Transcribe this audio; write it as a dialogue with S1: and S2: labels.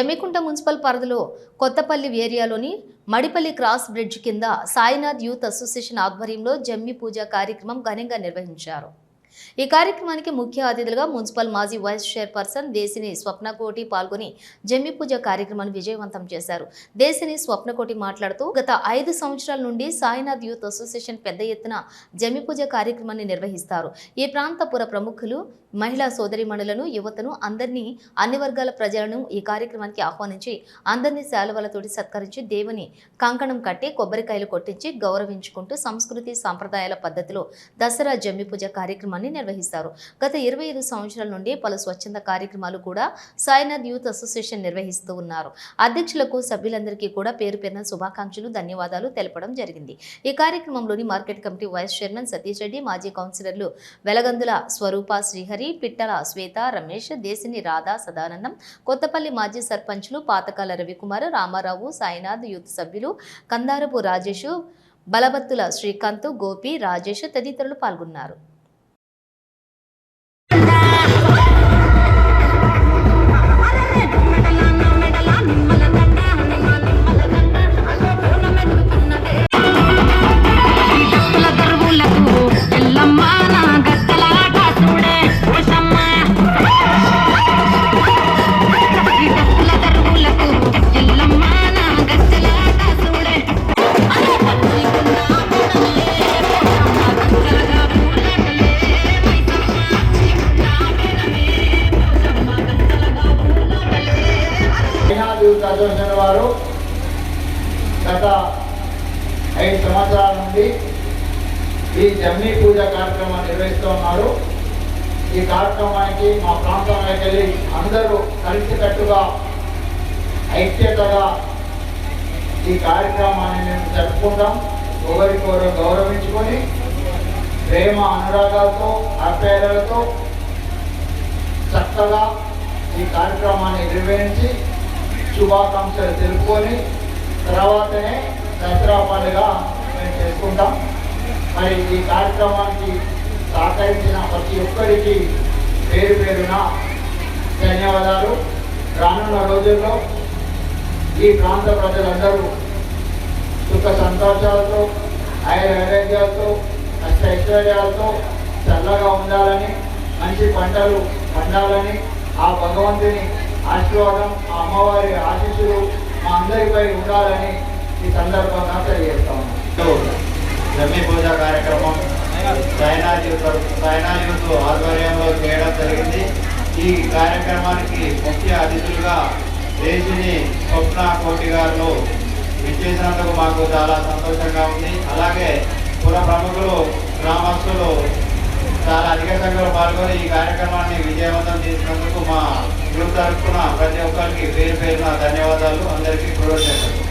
S1: Jammikunta municipal పరిధిలో కొత్తపల్లి ఏరియాలోని Madipalli cross bridge కింద సాయినాథ్ యూత్ అసోసియేషన్ ఆధ్వర్యంలో జమ్మి పూజ కార్యక్రమం ఘనంగా నిర్వహించారు. ఈ కార్యక్రమానికి ముఖ్య అతిథులుగా మున్సిపల్ మాజీ వైస్ చైర్పర్సన్ దేశిని స్వప్నకోటి పాల్గొని జమ్మి పూజ కార్యక్రమాన్ని విజయవంతం చేశారు. దేశిని స్వప్నకోటి మాట్లాడుతూ గత ఐదు సంవత్సరాల నుండి సాయినాథ్ యూత్ అసోసియేషన్ పెద్ద ఎత్తున జమ్మి పూజ కార్యక్రమాన్ని నిర్వహిస్తారు. ఈ ప్రాంత పుర ప్రముఖులు మహిళా సోదరిమణులను యువతను అందరినీ అన్ని వర్గాల ప్రజలను ఈ కార్యక్రమానికి ఆహ్వానించి అందరినీ శాలువలతోటి సత్కరించి దేవుని కంకణం కట్టి కొబ్బరికాయలు కొట్టించి గౌరవించుకుంటూ సంస్కృతి సాంప్రదాయాల పద్ధతిలో దసరా జమ్మి పూజ కార్యక్రమాన్ని నిర్వహిస్తారు. గత ఇరవై ఐదు సంవత్సరాల నుండి పలు స్వచ్ఛంద కార్యక్రమాలు కూడా సాయినాథ్ యూత్ అసోసియేషన్ నిర్వహిస్తూ ఉన్నారు. అధ్యక్షులకు సభ్యులందరికీ కూడా పేరు పేరున శుభాకాంక్షలు ధన్యవాదాలు తెలపడం జరిగింది. ఈ కార్యక్రమంలోని market committee vice chairman Satish Reddy మాజీ కౌన్సిలర్లు వెలగందుల స్వరూప శ్రీహరి పిట్టల శ్వేత రమేష్ దేశిని రాధా సదానందం కొత్తపల్లి మాజీ సర్పంచ్లు పాతకాల రవికుమార్ రామారావు సాయినాథ్ యూత్ సభ్యులు కందారపు రాజేష్ బలబత్తుల శ్రీకాంత్ గోపి రాజేష్ తదితరులు పాల్గొన్నారు.
S2: వారు గత ఐదు సంవత్సరాల నుండి ఈ జమ్మి పూజ కార్యక్రమాన్ని నిర్వహిస్తూ ఉన్నారు. ఈ కార్యక్రమానికి మా ప్రాంతంలోకి వెళ్ళి అందరూ కలిసికట్టుగా ఐక్యతగా ఈ కార్యక్రమాన్ని మేము జరుపుకుంటాం. ఒకరికొకరు గౌరవించుకొని ప్రేమ అనురాగాలతో ఆప్యాయతలతో చక్కగా ఈ కార్యక్రమాన్ని నిర్వహించి శుభాకాంక్షలు తెలుపుకొని తర్వాతనే దసరా పండుగ మేము చేసుకుంటాం. మరి ఈ కార్యక్రమానికి సహకరించిన ప్రతి ఒక్కరికి పేరు పేరున ధన్యవాదాలు. రానున్న రోజుల్లో ఈ ప్రాంత ప్రజలందరూ సుఖ సంతోషాలతో ఆయుర ఆరోగ్యాలతో అష్ట ఐశ్వర్యాలతో చల్లగా ఉండాలని మంచి పంటలు పండాలని ఆ భగవంతుని ఆశీర్వాదం ఆ అమ్మవారి ఆశీస్సులు మా అందరిపై ఉండాలని ఈ సందర్భంగా తెలియజేస్తాము.
S3: జమ్మి పూజ కార్యక్రమం సైనాజీ యూత్ ఆధ్వర్యంలో చేయడం జరిగింది. ఈ కార్యక్రమానికి ముఖ్య అతిథులుగా దేశిని స్వప్న కోటి గారు విచ్చేసినందుకు మాకు చాలా సంతోషంగా ఉంది. అలాగే పుర ప్రముఖులు గ్రామస్తులు చాలా అధిక సంఖ్యలో పాల్గొని ఈ కార్యక్రమాన్ని విజయవంతం చేసినందుకు మా గ్రూప్ తరఫు ప్రతి ఒక్కరికి పేరు పేరున ధన్యవాదాలు. అందరికీ కృతజ్ఞతలు